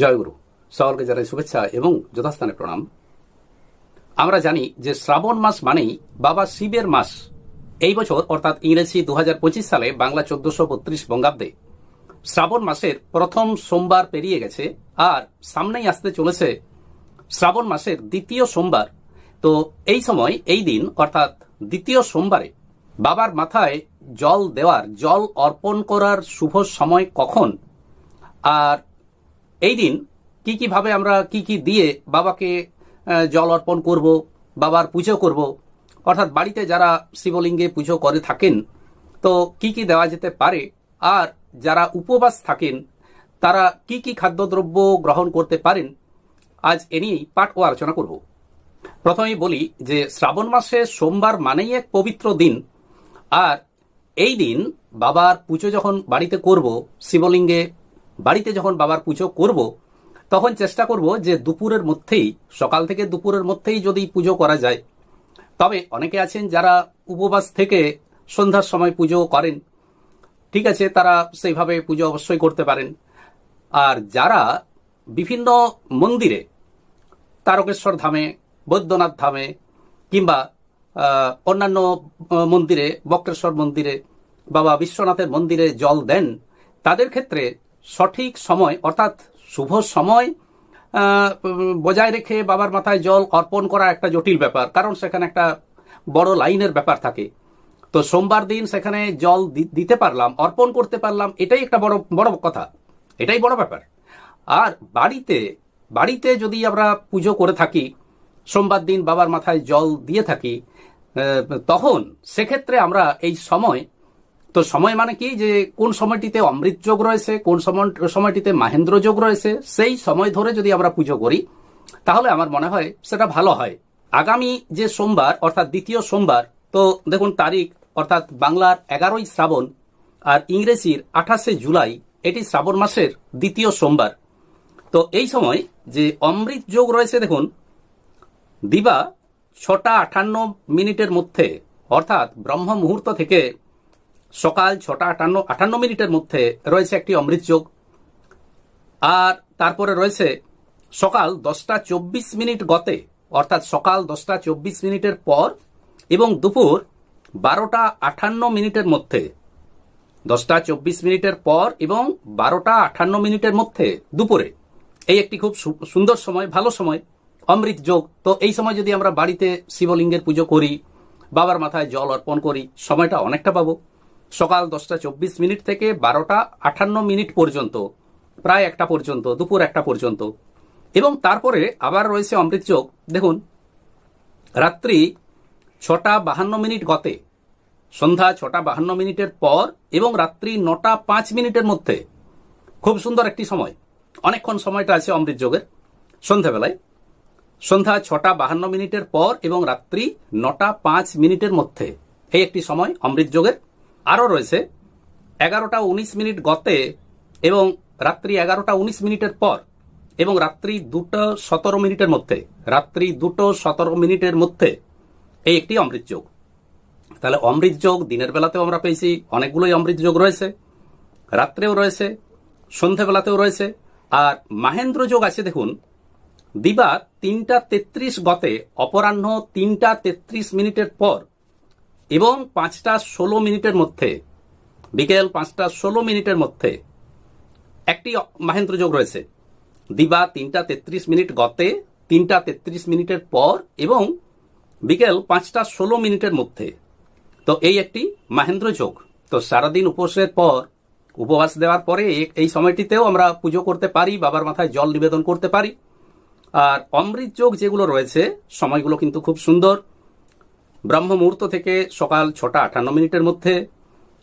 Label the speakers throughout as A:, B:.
A: জয়গুরু। সকলকে জানাই শুভেচ্ছা এবং যথাস্থানে প্রণাম। আমরা জানি যে শ্রাবণ মাস মানেই বাবা শিবের মাস। এই বছর, অর্থাৎ ইংরেজি দু হাজার পঁচিশ সালে বাংলা চোদ্দশো বত্রিশ বঙ্গাব্দে শ্রাবণ মাসের প্রথম সোমবার পেরিয়ে গেছে আর সামনেই আসতে চলেছে শ্রাবণ মাসের দ্বিতীয় সোমবার। তো এই সময়, এই দিন, অর্থাৎ দ্বিতীয় সোমবারে বাবার মাথায় জল দেওয়ার, জল অর্পণ করার শুভ সময় কখন? আর এই দিন কি কি ভাবে আমরা কি কি দিয়ে বাবাকে জল অর্পণ করব, বাবার পুজো করব, অর্থাৎ বাড়িতে যারা শিবলিঙ্গে পুজো করে থাকেন, তো কি কি দেওয়া যেতে পারে, আর যারা উপবাস থাকেন, তারা কি কি খাদ্যদ্রব্য গ্রহণ করতে পারেন, আজ এ নিয়েই পাঠ ও আলোচনা করব। প্রথমেই বলি যে শ্রাবণ মাসে সোমবার মানেই এক পবিত্র দিন, আর এই দিন বাবার পুজো যখন বাড়িতে করব, শিবলিঙ্গে বাড়িতে যখন বাবার পুজো করব, তখন চেষ্টা করব যে দুপুরের মধ্যেই, সকাল থেকে দুপুরের মধ্যেই যদি পুজো করা যায়। তবে অনেকে আছেন যারা উপবাস থেকে সন্ধ্যার সময় পুজো করেন, ঠিক আছে, তারা সেইভাবে পুজো অবশ্যই করতে পারেন। আর যারা বিভিন্ন মন্দিরে, তারকেশ্বর ধামে, বৈদ্যনাথ ধামে, কিংবা অন্যান্য মন্দিরে, বক্রেশ্বর মন্দিরে, বাবা বিশ্বনাথের মন্দিরে জল দেন, তাদের ক্ষেত্রে সঠিক সময়, অর্থাৎ শুভ সময় বজায় রেখে বাবার মাথায় জল অর্পণ করা একটা জটিল ব্যাপার, কারণ সেখানে একটা বড় লাইনের ব্যাপার থাকে। তো সোমবার দিন সেখানে জল দিতে পারলাম, অর্পণ করতে পারলাম, এটাই একটা বড় বড় কথা। এটাই বড় ব্যাপার। আর বাড়িতে বাড়িতে যদি আমরা পুজো করে থাকি, সোমবার দিন বাবার মাথায় জল দিয়ে থাকি তখন সেক্ষেত্রে আমরা এই সময় তো সময় মানে কি যে কোন সময়টিতে অমৃত যোগ রয়েছে, কোন সময়, সময়টিতে মাহেন্দ্র যোগ রয়েছে, সেই সময় ধরে যদি আমরা পুজো করি, তাহলে আমার মনে হয় সেটা ভালো হয়। আগামী যে সোমবার, অর্থাৎ দ্বিতীয় সোমবার, তো দেখুন তারিখ, অর্থাৎ বাংলার এগারোই শ্রাবণ আর ইংরেজির আঠাশে জুলাই, এটি শ্রাবণ মাসের দ্বিতীয় সোমবার। তো এই সময় যে অমৃত যোগ রয়েছে দেখুন, দিবা ছটা আটান্ন মিনিটের মধ্যে, অর্থাৎ ব্রহ্ম মুহূর্ত থেকে সকাল ছটা আটান্ন আটান্ন মিনিটের মধ্যে রয়েছে একটি অমৃত যোগ। আর তারপরে রয়েছে সকাল দশটা চব্বিশ মিনিট গতে, অর্থাৎ সকাল দশটা চব্বিশ মিনিটের পর এবং দুপুর বারোটা আটান্ন মিনিটের মধ্যে। দশটা চব্বিশ মিনিটের পর এবং বারোটা আটান্ন মিনিটের মধ্যে দুপুরে। এই একটি খুব সুন্দর সময়, ভালো সময়, অমৃত যোগ। তো এই সময় যদি আমরা বাড়িতে শিবলিঙ্গের পুজো করি, বাবার মাথায় জল অর্পণ করি, সময়টা অনেকটা পাবো। সকাল দশটা চব্বিশ মিনিট থেকে বারোটা আটান্ন মিনিট পর্যন্ত, প্রায় একটা পর্যন্ত, দুপুর একটা পর্যন্ত। এবং তারপরে আবার রয়েছে অমৃত যোগ। দেখুন, রাত্রি ছটা বাহান্ন মিনিট গতে, সন্ধ্যা ছটা বাহান্ন মিনিটের পর এবং রাত্রি নটা পাঁচ মিনিটের মধ্যে, খুব সুন্দর একটি সময়। অনেকক্ষণ সময়টা আছে অমৃত যোগের সন্ধ্যাবেলায় সন্ধ্যা ছটা বাহান্ন মিনিটের পর এবং রাত্রি নটা পাঁচ মিনিটের মধ্যে, এই একটি সময় অমৃত যোগের। আরও রয়েছে, এগারোটা উনিশ মিনিট গতে এবং রাত্রি এগারোটা উনিশ মিনিটের পর এবং রাত্রি দুটো সতেরো মিনিটের মধ্যে, রাত্রি দুটো সতেরো মিনিটের মধ্যে এই একটি অমৃত যোগ। তাহলে অমৃত যোগ দিনের বেলাতেও আমরা পেয়েছি, অনেকগুলোই অমৃত যোগ রয়েছে, রাত্রেও রয়েছে সন্ধেবেলাতেও রয়েছে, আর মাহেন্দ্র যোগ আছে দেখুন দিবা তিনটা তেত্রিশ গতে, অপরাহ্ন তিনটা তেত্রিশ মিনিটের পর এবং পাঁচটা ষোলো মিনিটের মধ্যে, বিকেল পাঁচটা ষোলো মিনিটের মধ্যে একটি মাহেন্দ্র যোগ রয়েছে। দিবা তিনটা তেত্রিশ মিনিট গতে, তিনটা তেত্রিশ মিনিটের পর এবং বিকেল পাঁচটা ষোলো মিনিটের মধ্যে। তো এই একটি মাহেন্দ্র যোগ। তো সারাদিন উপবাসের পর, উপবাস দেওয়ার পরে এই সময়টিতেও আমরা পুজো করতে পারি, বাবার মাথায় জল নিবেদন করতে পারি। আর অমৃত যোগ যেগুলো রয়েছে, সময়গুলো কিন্তু খুব সুন্দর। ব্রহ্ম মুহূর্ত থেকে সকাল ছটা আটান্ন মিনিটের মধ্যে,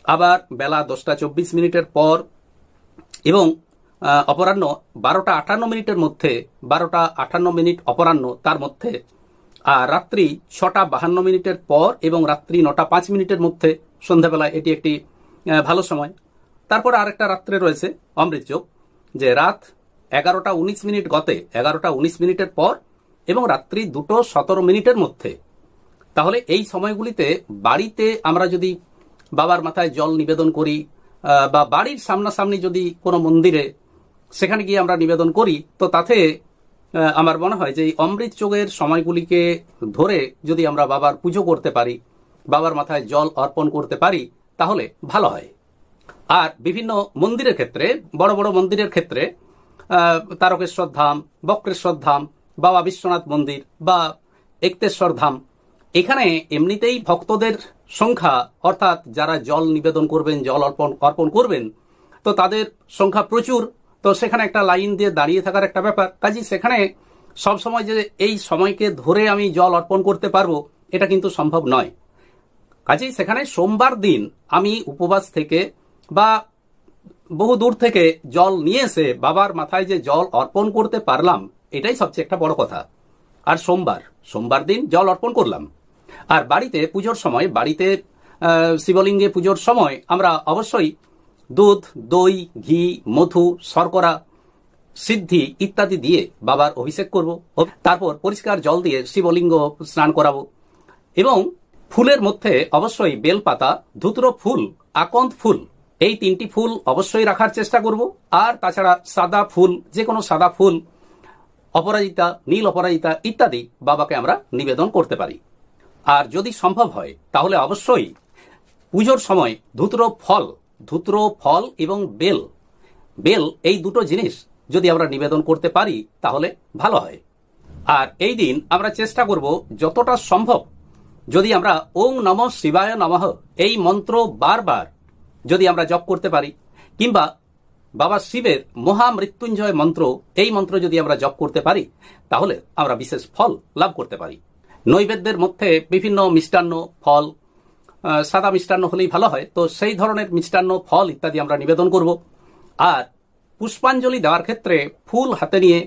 A: আবার বেলা দশটা চব্বিশ মিনিটের পর, এবং অপরাহ্ন বারোটা আটান্ন মিনিটের মধ্যে, বারোটা আটান্ন মিনিট অপরাহ্ন তার মধ্যে, আর রাত্রি ছটা বাহান্ন মিনিটের পর এবং রাত্রি নটা পাঁচ মিনিটের মধ্যে সন্ধ্যাবেলায় এটি একটি ভালো সময়। তারপর আরেকটা রাত্রে রয়েছে অমৃত যোগ, যে রাত এগারোটা উনিশ মিনিট গতে, এগারোটা উনিশ মিনিটের পর এবং রাত্রি দুটো সতেরো মিনিটের মধ্যে। তাহলে এই সময়গুলিতে বাড়িতে আমরা যদি বাবার মাথায় জল নিবেদন করি বা বাড়ির সামনাসামনি যদি কোনো মন্দিরে সেখানে গিয়ে আমরা নিবেদন করি, তো তাতে আমার মনে হয় যে এই অমৃত যোগের সময়গুলিকে ধরে যদি আমরা বাবার পুজো করতে পারি, বাবার মাথায় জল অর্পণ করতে পারি, তাহলে ভালো হয়। আর বিভিন্ন মন্দিরের ক্ষেত্রে, বড় বড় মন্দিরের ক্ষেত্রে তারকেশ্বর ধাম, বক্রেশ্বর ধাম, বাবা বিশ্বনাথ মন্দির বা একতেশ্বর ধাম এখানে এমনিতেই ভক্তদের সংখ্যা, অর্থাৎ যারা জল নিবেদন করবেন, জল অর্পণ অর্পণ করবেন, তো তাদের সংখ্যা প্রচুর। তো সেখানে একটা লাইন দিয়ে দাঁড়িয়ে থাকার একটা ব্যাপার। কাজে, সেখানে সবসময় যে এই সময়কে ধরে আমি জল অর্পণ করতে পারব, এটা কিন্তু সম্ভব নয়। কাজেই সেখানে সোমবার দিন আমি উপবাস থেকে বা বহু দূর থেকে জল নিয়ে এসে বাবার মাথায় যে জল অর্পণ করতে পারলাম, এটাই সবচেয়ে একটা বড় কথা। আর সোমবার সোমবার দিন জল অর্পণ করলাম। আর বাড়িতে পুজোর সময়, বাড়িতে শিবলিঙ্গে পুজোর সময় আমরা অবশ্যই দুধ, দই, ঘি, মধু, শর্করা, সিদ্ধি ইত্যাদি দিয়ে বাবার অভিষেক করব। তারপর পরিষ্কার জল দিয়ে শিবলিঙ্গ স্নান করাবো। এবং ফুলের মধ্যে অবশ্যই বেলপাতা, ধুতরো ফুল, আকন্দ ফুল, এই তিনটি ফুল অবশ্যই রাখার চেষ্টা করব। আর তাছাড়া সাদা ফুল যে কোনো সাদা ফুল, অপরাজিতা, নীল অপরাজিতা ইত্যাদি বাবাকে আমরা নিবেদন করতে পারি। আর যদি সম্ভব হয়, তাহলে অবশ্যই পুজোর সময় ধুতরো ফল ধুতরো ফল এবং বেল। বেল এই দুটো জিনিস যদি আমরা নিবেদন করতে পারি, তাহলে ভালো হয়। আর এই দিন আমরা চেষ্টা করব যতটা সম্ভব, যদি আমরা ওং নম শিবায় নমঃ এই মন্ত্র বারবার যদি আমরা জপ করতে পারি, কিংবা বাবা শিবের মহামৃত্যুঞ্জয় মন্ত্র, এই মন্ত্র যদি আমরা জপ করতে পারি, তাহলে আমরা বিশেষ ফল লাভ করতে পারি। নৈবেদ্যের মধ্যে বিভিন্ন মিষ্টান্ন ফল সাদা মিষ্টান্ন হলেই ভালো হয়। তো সেই ধরনের মিষ্টান্ন ফল ইত্যাদি আমরা নিবেদন করব। আর পুষ্পাঞ্জলি দেওয়ার ক্ষেত্রে ফুল হাতে নিয়ে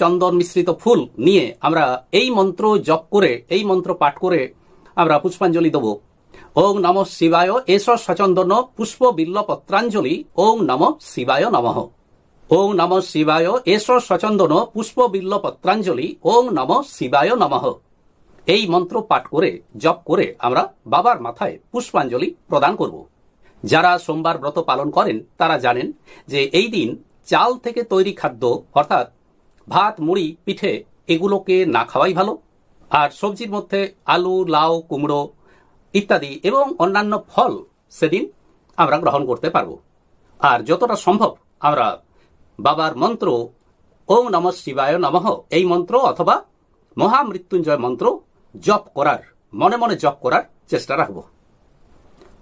A: চন্দন মিশ্রিত ফুল নিয়ে আমরা এই মন্ত্র জপ করে, এই মন্ত্র পাঠ করে আমরা পুষ্পাঞ্জলি দেব। ওং নম শিবায় এস সচন্দন পুষ্প বিল্ল পত্রাঞ্জলি ওং নম শিবায় নমঃ। ওং নম শিবায়। এস সচন্দন পুষ্প বিল্ল পত্রাঞ্জলি ওং নম শিবায় নমঃ। এই মন্ত্র পাঠ করে, জপ করে আমরা বাবার মাথায় পুষ্পাঞ্জলি প্রদান করব। যারা সোমবার ব্রত পালন করেন, তারা জানেন যে এই দিন চাল থেকে তৈরি খাদ্য, অর্থাৎ ভাত, মুড়ি, পিঠে, এগুলোকে না খাওয়াই ভালো। আর সবজির মধ্যে আলু, লাউ, কুমড়ো ইত্যাদি এবং অন্যান্য ফল সেদিন আমরা গ্রহণ করতে পারব। আর যতটা সম্ভব আমরা বাবার মন্ত্র ওম নম শিবায় নমঃ, এই মন্ত্র অথবা মহামৃত্যুঞ্জয় মন্ত্র জপ করার, মনে মনে জপ করার চেষ্টা রাখব।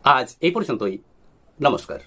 A: আজ এই পর্যন্তই। নমস্কার।